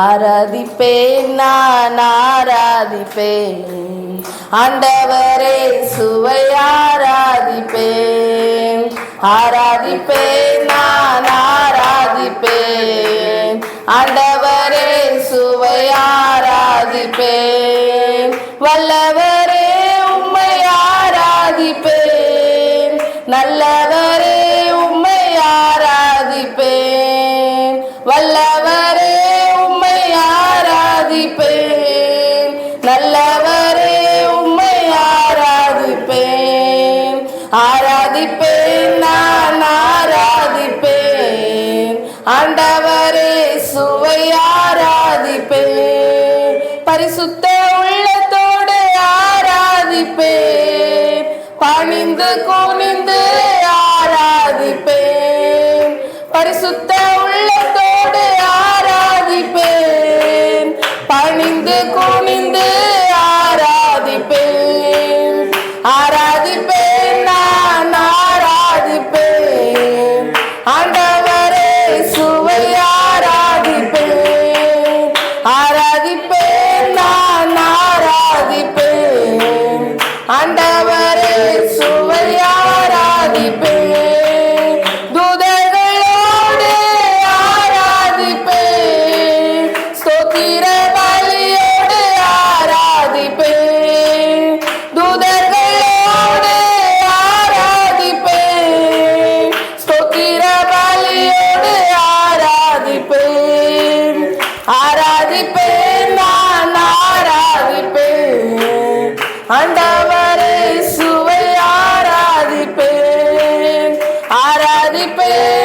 ஆராதிப்பேன் நான் ஆராதிப்பேன். ஆண்டவரே சுவை ஆராதிப்பேன். ஆராதிப்பேன் நான் ஆராதிப்பேன். ஆண்டவரே சுவை ஆராதிப்பேன். வல்லவரே உம்மை ஆராதிப்பேன். நல்லவர் ஆராதிப்பேன் நான் ஆராதிப்பேன். ஆண்டவரே சுவை ஆராதிப்பேன். பரிசுத்த உள்ளத்தோடு ஆராதிப்பேன். பணிந்து கூற Yeah.